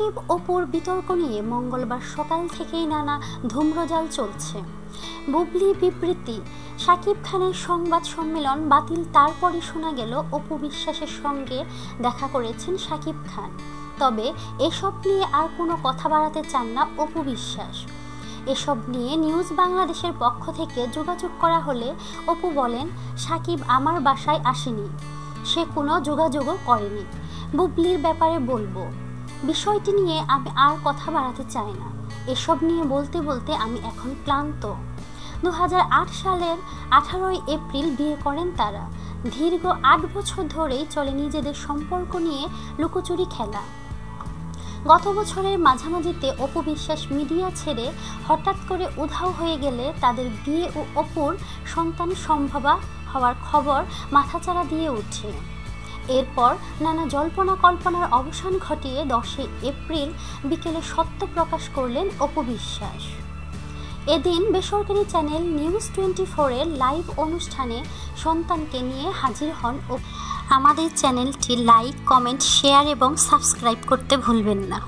সাকিব অপুর বিতর্ক নিয়ে মঙ্গলবার সকাল থেকেই নানা ধূম্রজাল চলছে। বুবলি বিবৃতি, সাকিব খানের সংবাদ সম্মেলন বাতিল, তারপরই শোনা গেল অপু বিশ্বাসের সঙ্গে দেখা করেছেন সাকিব খান। তবে এসব নিয়ে আর কোনো কথা বাড়াতে চান না অপু বিশ্বাস। এসব নিয়ে নিউজ বাংলাদেশের পক্ষ থেকে যোগাযোগ করা হলে অপু বলেন, সাকিব আমার বাসায় আসেনি। সে কোনো যোগাযোগও করেনি। বুবলির ব্যাপারে বলব বিষয়টি নিয়ে আমি আর কথা বাড়াতে চাই না। এসব নিয়ে বলতে বলতে আমি এখন ক্লান্ত। দু হাজার আট সালের আঠারোই এপ্রিল বিয়ে করেন তারা। দীর্ঘ আট বছর ধরেই চলে নিজেদের সম্পর্ক নিয়ে লুকোচুরি খেলা। গত বছরের মাঝামাঝিতে অপু বিশ্বাস মিডিয়া ছেড়ে হঠাৎ করে উধাও হয়ে গেলে তাদের বিয়ে ও অপুর সন্তান সম্ভবা হওয়ার খবর মাথাচাড়া দিয়ে উঠে। এরপর নানা জল্পনা কল্পনার অবসান ঘটিয়ে দশই এপ্রিল বিকেলে সত্য প্রকাশ করলেন অপবিশ্বাস এদিন বেসরকারি চ্যানেল নিউজ টোয়েন্টি ফোরের লাইভ অনুষ্ঠানে সন্তানকে নিয়ে হাজির হন ও আমাদের চ্যানেলটি লাইক, কমেন্ট, শেয়ার এবং সাবস্ক্রাইব করতে ভুলবেন না।